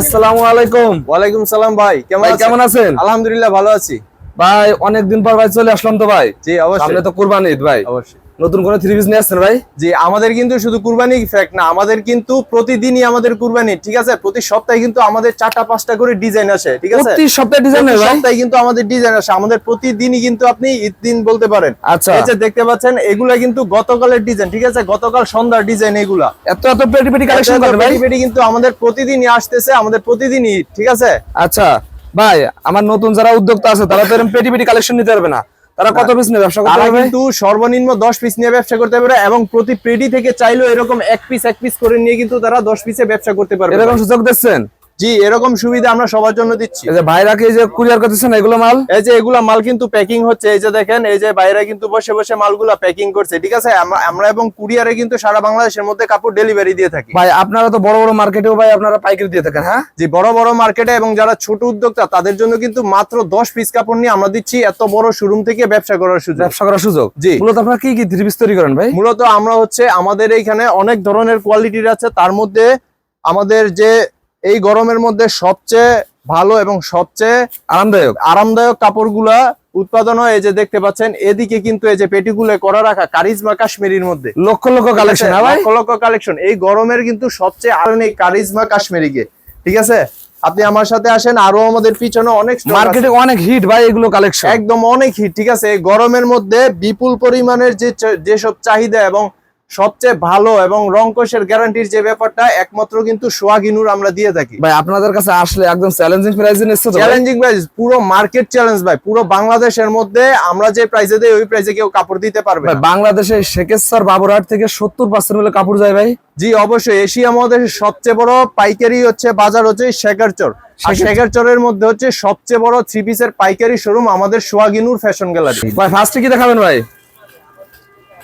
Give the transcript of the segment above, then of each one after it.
আসসালামু আলাইকুম। ওয়ালাইকুম সালাম ভাই কেমন আছেন? আলহামদুলিল্লাহ ভালো আছি। ভাই অনেকদিন পর ভাই চলে আসলাম তো ভাই। জি অবশ্যই। সামনে তো কুরবানি ঈদ ভাই। অবশ্যই। নতুন কোন থ্রি পিস নিয়ে আসছেন ভাই? জি আমাদের কিন্তু শুধু কুরবানি ফ্যাক্ট না আমাদের কিন্তু প্রতিদিনই আমাদের কুরবানি ঠিক আছে? প্রতি সপ্তাহে কিন্তু আমাদের চারটা পাঁচটা করে ডিজাইন আসে ঠিক আছে? প্রতি সপ্তাহে ডিজাইন ভাই? সপ্তাহে কিন্তু আমাদের ডিজাইন আসে আমাদের প্রতিদিনই কিন্তু আপনি ঈদ দিন বলতে পারেন। আচ্ছা। এই যে দেখতে পাচ্ছেন এগুলা কিন্তু গতকালের ডিজাইন ঠিক আছে? গতকাল সন্ধ্যার ডিজাইন এগুলা। এত এত পেটি পেটি কালেকশন করেন ভাই? পেটি কিন্তু আমাদের প্রতিদিনই আসতেছে আমাদের প্রতিদিনই ঠিক আছে? আচ্ছা ভাই আমার নতুন যারা উদ্যোক্তা আছে তারা তো এরকম পেটি পেটি কালেকশন নিতে পারবে না। তারা কত পিস নিয়ে ব্যবসা করতে পারবে? কিন্তু সর্বনিম্ন দশ পিস নিয়ে ব্যবসা করতে পারে এবং প্রতি পেডি থেকে চাইলেও এরকম এক পিস এক পিস করে নিয়ে কিন্তু তারা দশ পিসে ব্যবসা করতে পারবে। এরকম সুযোগ দিচ্ছেন? জি এরকম সুবিধা আমরা সবার জন্য দিচ্ছি। ভাইরাকে এই যে কুরিয়ার করতেছেন এগুলো মাল? এই যে এগুলো মাল কিন্তু প্যাকিং হচ্ছে এই যে দেখেন এই যে বাইরে কিন্তু বসে বসে মালগুলা প্যাকিং করছে ঠিক আছে? আমরা- এবং কুরিয়ারে কিন্তু সারা বাংলাদেশের মধ্যে কাপড় ডেলিভারি দিয়ে থাকি। ভাই আপনারা তো বড় বড় মার্কেটেও ভাই আপনারা পাইকারি দিয়ে থাকেন হ্যাঁ? যে বড় বড় মার্কেটে এবং যারা ছোট উদ্যোক্তা তাদের জন্য কিন্তু মাত্র দশ পিস কাপড় নিয়ে আমরা দিচ্ছি এত বড় শোরুম থেকে ব্যবসা করার সুযোগ। ব্যবসা করার সুযোগ? জি। মূলত আপনারা কি কি থ্রি পিস তৈরি করেন ভাই? মূলত আমরা হচ্ছে আমাদের এইখানে অনেক ধরনের কোয়ালিটির আছে তার মধ্যে আমাদের যে এই গরমের মধ্যে সবচেয়ে ভালো এবং সবচেয়ে আরামদায়ক। আরামদায়ক কাপড়গুলা উৎপাদন হয় এই যে দেখতে পাচ্ছেন এদিকে কিন্তু এই যে পেটিগুলো করা রাখা কারিজমা কাশ্মীরির মধ্যে। লক্ষ লক্ষ কালেকশন হ্যাঁ লক্ষ লক্ষ কালেকশন। এই গরমের কিন্তু সবচেয়ে আধুনিক কারিজমা কাশ্মীরিকে। ঠিক আছে? আপনি আমার সাথে আসেন আরও আমাদের পিছনে অনেক মার্কেটে অনেক হিট ভাই এগুলো কালেকশন একদম অনেক হিট ঠিক আছে? এই গরমের মধ্যে বিপুল পরিমাণের যে যেসব চাহিদা এবং সবচেয়ে ভালো এবং রংকশের গ্যারান্টির যে ব্যাপারটা একমাত্র কিন্তু সোয়াগিনুর আমরা দিয়ে থাকি। ভাই আপনাদের কাছে আসলে একদম চ্যালেঞ্জিং প্রাইসে নিচ্ছে তো চ্যালেঞ্জিং প্রাইস পুরো মার্কেট চ্যালেঞ্জ ভাই পুরো বাংলাদেশের মধ্যে আমরা যে প্রাইসে দেই ওই প্রাইসে কেউ কাপড় দিতে পারবে ভাই। বাংলাদেশে শেখেশ্বর বাবুরহাট থেকে সত্তর পার্সেন্ট হলে কাপড় যায় ভাই? জি অবশ্যই এশিয়া মহাদেশের সবচেয়ে বড় পাইকারি হচ্ছে বাজার হচ্ছে শেখারচর আর শেখারচর। শেখারচরের মধ্যে হচ্ছে সবচেয়ে বড় থ্রি পিসের পাইকারি শোরুম আমাদের সোয়াগিনুর ফ্যাশন গ্যালারি ভাই ফার্স্টে কি দেখাবেন ভাই?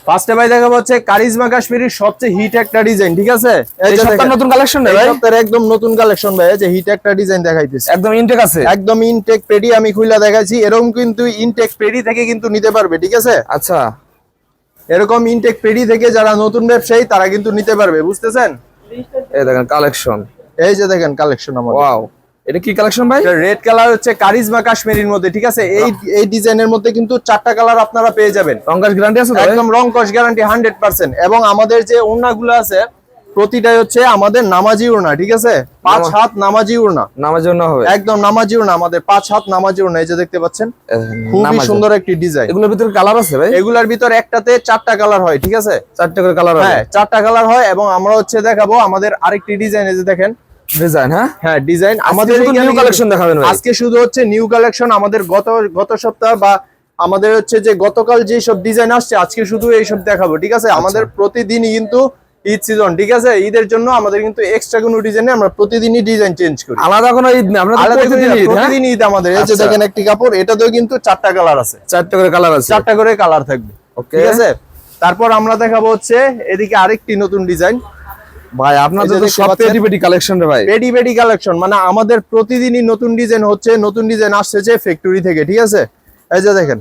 ফার্স্টে ভাই দেখা যাচ্ছে কারিজমা কাশ্মীরির সবচেয়ে হিট একটা ডিজাইন ঠিক আছে? এই নতুন কালেকশন ভাই? সপ্তাহের একদম নতুন কালেকশন ভাই এই যে হিট একটা ডিজাইন দেখাইতেছে। একদম ইনটেক আছে? একদম ইনটেক পেডি আমি খুইলা দেখাচ্ছি এরকম কিন্তু ইনটেক পেডি থেকে কিন্তু নিতে পারবে ঠিক আছে? আচ্ছা। এরকম ইনটেক পেডি থেকে যারা নতুন ব্যবসায়ী তারা কিন্তু নিতে পারবে বুঝতেছেন? এই দেখেন কালেকশন এই যে দেখেন কালেকশন আমার ওয়াও এটা কি কালেকশন ভাই? রেড কালার হচ্ছে কারিজমা কাশ্মীরির মধ্যে ঠিক আছে? এই এই ডিজাইনের মধ্যে কিন্তু চারটা কালার আপনারা পেয়ে যাবেন। রঙ্গাস গ্যারান্টি আছে একদম রং কস গ্যারান্টি হান্ড্রেড পার্সেন্ট এবং আমাদের যে ওড়নাগুলো আছে প্রতিটাই হচ্ছে আমাদের নামাজি ওড়না ঠিক আছে? পাঁচ হাত নামাজি ওড়না নামার জন্য হবে। একদম নামাজি ওড়না আমাদের পাঁচ হাত নামাজি ওড়না এই যে দেখতে পাচ্ছেন? খুবই সুন্দর একটি ডিজাইন এগুলোর ভিতরে কালার আছে ভাই? এগুলোর ভিতর একটাতে চারটা কালার হয় ঠিক আছে? চারটে করে কালার হবে। হ্যাঁ চারটা কালার হয় এবং আমরা হচ্ছে দেখাবো আমাদের আরেকটি ডিজাইন এই যে দেখেন। ডিজাইন হ্যাঁ? হ্যাঁ ডিজাইন আমাদের নিউ কালেকশন দেখাবেন আজকে শুধু হচ্ছে নিউ কালেকশন আমাদের গত গত সপ্তাহ বা আমাদের হচ্ছে যে গতকাল যে সব ডিজাইন আসছে আজকে শুধু এইসব দেখাবো ঠিক আছে? আচ্ছা। আমাদের প্রতিদিনই কিন্তু ঈদ সিজন ঠিক আছে? ঈদের জন্য আমাদের কিন্তু এক্সট্রা কোনো ডিজাইনে আমরা প্রতিদিনই ডিজাইন চেঞ্জ করি। আলাদা কোনো ঈদ নেই আমরা প্রতিদিন ঈদ আমাদের। এই যে আচ্ছা। দেখেন একটি কাপড় এটাতেও কিন্তু চারটা কালার আছে। চারটা করে কালার আছে। চারটা করে কালার থাকবে ওকে ঠিক আছে? তারপর আমরা দেখাবো হচ্ছে এদিকে আরেকটি নতুন ডিজাইন ভাই আপনাদের তো সব কালেকশন রে ভাই। পেডি পেডি কালেকশন মানে আমাদের প্রতিদিনই নতুন ডিজাইন হচ্ছে নতুন ডিজাইন আসছে যে ফ্যাক্টরি থেকে ঠিক আছে? এই যে দেখেন।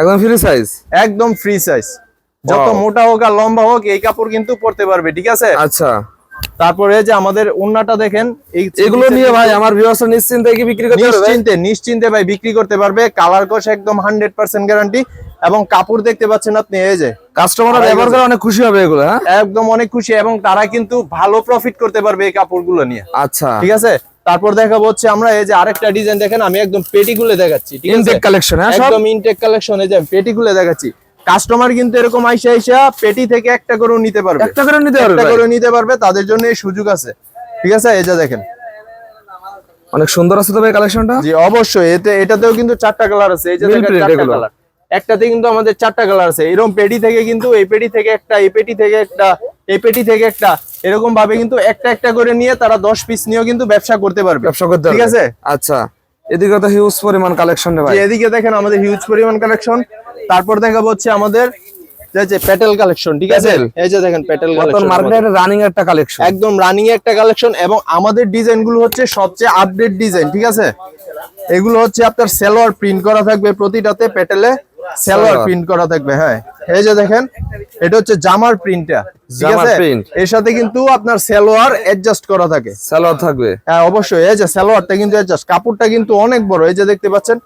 একদম ফ্রি সাইজ একদম ফ্রি সাইজ যত মোটা হোক আর লম্বা হোক এই কাপড় কিন্তু পরতে পারবে ঠিক আছে? আচ্ছা। তারপরে যে আমাদের ওন্নাটা দেখেন এগুলো নিয়ে ভাই আমার ভিউয়ার্স নিশ্চিন্তে কি বিক্রি করতে পারবে? নিশ্চিন্তে নিশ্চিন্তে ভাই বিক্রি করতে পারবে। কালার কোশ একদম হান্ড্রেড পার্সেন্ট গ্যারান্টি এবং কাপড় দেখতে পাচ্ছেন আপনি এই যে। কাস্টমাররা ব্যবহার করে অনেক খুশি হবে এগুলো হ্যাঁ? একদম অনেক খুশি এবং তারা কিন্তু ভালো প্রফিট করতে পারবে এই কাপড়গুলো নিয়ে। আচ্ছা। ঠিক আছে? তারপর দেখাবো হচ্ছে আমরা এই যে আরেকটা ডিজাইন দেখেন আমি একদম পেটিগুলো দেখাচ্ছি ঠিক আছে? ইনটেক কালেকশন হ্যাঁ সব? একদম ইনটেক কালেকশন এই যে পেটিগুলো দেখাচ্ছি। কাস্টমার কিন্তু এরকম আইসা আইসা পেটি থেকে একটা করেও নিতে পারবে। একটা করে নিতে পারবে একটা করে নিতে পারবে তাদের জন্য এই সুযোগ আছে। ঠিক আছে এই যে দেখেন। অনেক সুন্দর আছে তো ভাই কালেকশনটা? জি অবশ্যই। এতে এটাতেও কিন্তু চারটা কালার আছে। এই যে দেখেন চারটা কালার। একটাতে কিন্তু আমাদের চারটা কালার আছে। এরকম পেটি থেকে কিন্তু এই পেটি থেকে একটা এই পেটি থেকে একটা এই পেটি থেকে একটা। এরকম ভাবে কিন্তু একটা একটা করে নিয়ে তারা দশ পিস নিয়েও কিন্তু ব্যবসা করতে পারবে। ব্যবসা করতে ঠিক আছে? আচ্ছা। এদিকে তো হিউজ পরিমাণ কালেকশন রে ভাই। যে এদিকে দেখেন আমাদের হিউজ পরিমাণ কালেকশন তারপর দেখাবো হচ্ছে আমাদের যে প্যাটেল কালেকশন ঠিক আছে? এই যে দেখেন প্যাটেল কালেকশন মার্কেটে রানিং একটা কালেকশন একদম রানিং একটা কালেকশন এবং আমাদের ডিজাইন হচ্ছে সবচেয়ে আপডেট ডিজাইন ঠিক আছে? এগুলো হচ্ছে আপনার সেলোয়ার প্রিন্ট করা থাকবে প্রতিটাতে প্যাটেলে সেলোয়ার। প্রিন্ট করা থাকবে হ্যাঁ। এই যে দেখেন এটা হচ্ছে জামার প্রিন্টটা ঠিক জামার আছে? এর সাথে কিন্তু আপনার সালোয়ার অ্যাডজাস্ট করা থাকে। সালোয়ার থাকবে। হ্যাঁ অবশ্যই। এই যে সালোয়ারটা কিন্তু অ্যাডজাস্ট কাপড়টা কিন্তু অনেক বড় এই যে দেখতে পাচ্ছেন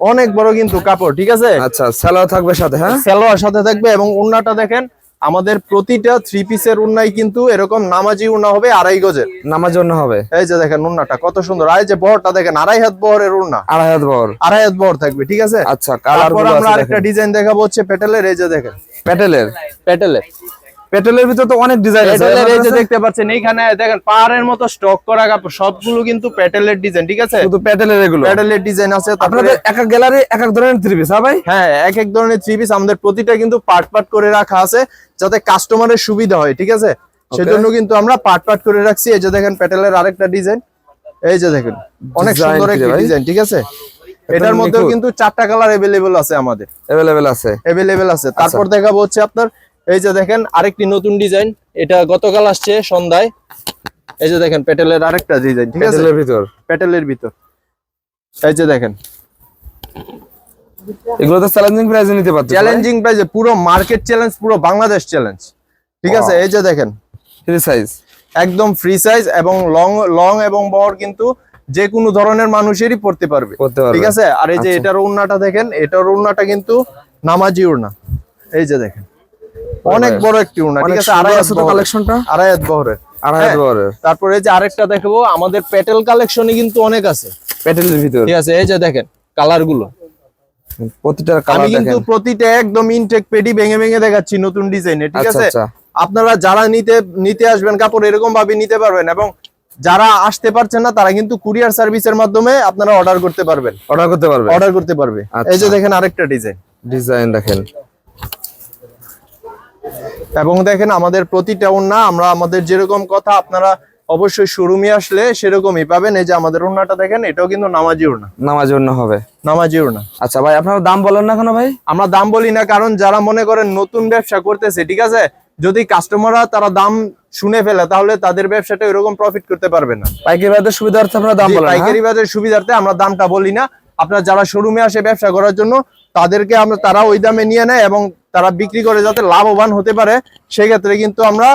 অনেক বড় কিন্তু কাপড় ঠিক আছে? আচ্ছা সালোয়ার থাকবে সাথে হ্যাঁ? সালোয়ার সাথে থাকবে এবং উন্নাটা দেখেন আমাদের প্রতিটা থ্রি পিসের উন্নাই কিন্তু এরকম নামাজি উন্না হবে আড়াই গজের। নামার জন্য হবে? এই যে দেখেন উন্নাটা কত সুন্দর। আর এই যে বহরটা দেখেন আড়াই হাত বহরের উন্না। আড়াই হাত বহর। আড়াই হাত বহর থাকবে ঠিক আছে? আচ্ছা কালার আমরা আরেকটা ডিজাইন দেখাবো হচ্ছে পেটেলের এই যে দেখেন। প্যাটেলের? পেটেলের প্যাটেলের ভিতর তো অনেক ডিজাইন আছে পেটেলের এই যে আপনার দেখতে পাচ্ছেন এইখানে দেখেন পাহাড়ের মতো স্টক করা কাপড় সবগুলো কিন্তু পেটেলের ডিজাইন ঠিক আছে কাছে। শুধু প্যাটেলের এগুলো পেটেলের ডিজাইন আছে তারপরে আপনাদের এক এক গ্যালারি এক এক ধরনের থ্রি পিস হ্যাঁ ভাই হ্যাঁ এক এক ধরনের থ্রি পিস আমাদের প্রতিটা কিন্তু পার্ট পার্ট করে রাখা আছে যাতে কাস্টমারের সুবিধা হয় ঠিক আছে সেজন্য কিন্তু আমরা পার্ট পার্ট করে রাখছি এই যে দেখেন প্যাটেলের আরেকটা ডিজাইন এই যে দেখেন অনেক Design সুন্দর কি রে একটা ভাই? ডিজাইন ঠিক আছে এটার মধ্যেও নিখুঁত। কিন্তু চারটা কালার अवेलेबल আছে আমাদের অ্যাভেলেবেল আছে अवेलेबल আছে আচ্ছা। তারপর দেখাবো হচ্ছে আপনার এই যে দেখেন আরেকটি নতুন ডিজাইন। এটা গতকাল আসছে সন্ধ্যায়। এই যে দেখেন প্যাটেলের আরেকটা ডিজাইন ঠিক আছে? ভিতর। প্যাটেলের ভিতর। এই যে দেখেন। এগুলো তো চ্যালেঞ্জিং প্রাইসে নিতে পারছে চ্যালেঞ্জিং প্রাইসে পুরো মার্কেট চ্যালেঞ্জ পুরো বাংলাদেশ চ্যালেঞ্জ ঠিক আছে? এই যে দেখেন। ফ্রি সাইজ একদম ফ্রি সাইজ এবং লং লং এবং বহর কিন্তু যে কোনো ধরনের মানুষেরই পড়তে পারবে। ঠিক আছে? আর এই যে আচ্ছা। এটার ওড়নাটা দেখেন এটার ওড়নাটা কিন্তু নামাজি ওড়না। এই যে দেখেন। অনেক বড় একটি ওড়না ঠিক আছে? আড়াই আছে তো কালেকশনটা আড়াই হাত বহরের আড়াই হাত হ্যাঁ। বহরের তারপরে এই যে আরেকটা দেখাবো আমাদের পেটেল কালেকশনে কিন্তু অনেক আছে। প্যাটেলের ভিতর। ঠিক আছে এই যে দেখেন কালারগুলো প্রতিটার আমি কালার কিন্তু প্রতিটা একদম ইনটেক পেটি ভেঙে ভেঙে দেখাচ্ছি নতুন ডিজাইনে ঠিক আচ্ছা আছে? আচ্ছা। আপনারা যারা নিতে নিতে আসবেন কাপড় এরকম ভাবে নিতে পারবেন এবং যারা আসতে পারছেন না তারা কিন্তু কুরিয়ার সার্ভিসের মাধ্যমে আপনারা অর্ডার করতে পারবেন। অর্ডার করতে পারবে অর্ডার করতে পারবে। আচ্ছা। এই যে দেখেন আরেকটা ডিজাইন ডিজাইন দেখেন। এবং দেখেন আমাদের প্রতিটা ওন্না আমরা আমাদের যেরকম কথা আপনারা অবশ্যই শোরুমে আসলে সেরকমই পাবেন। এই যে আমাদের ওন্নাটা দেখেন এটাও কিন্তু নামাজি ওড়না। নামার জন্য হবে। নামাজি ওড়না। আচ্ছা ভাই আপনারা দাম বলেন না কেন ভাই? আমরা দাম বলি না কারণ যারা মনে করেন নতুন ব্যবসা করতেছে ঠিক আছে? যদি কাস্টমাররা তারা দাম শুনে ফেলে তাহলে তাদের ব্যবসাটা এরকম প্রফিট করতে পারবে না। পাইকারি বাজার সুবিধার্থে আপনারা দাম জি, বলেন হ্যাঁ? পাইকারি বাজারের সুবিধার্থে আমরা দামটা বলি না। আপনার যারা শোরুমে আসে ব্যবসা করার জন্য তাদেরকে আমরা তারা ওই দামে নিয়ে নেয় এবং তারা বিক্রি করে যাতে লাভবান হতে পারে সেক্ষেত্রে কিন্তু আমরা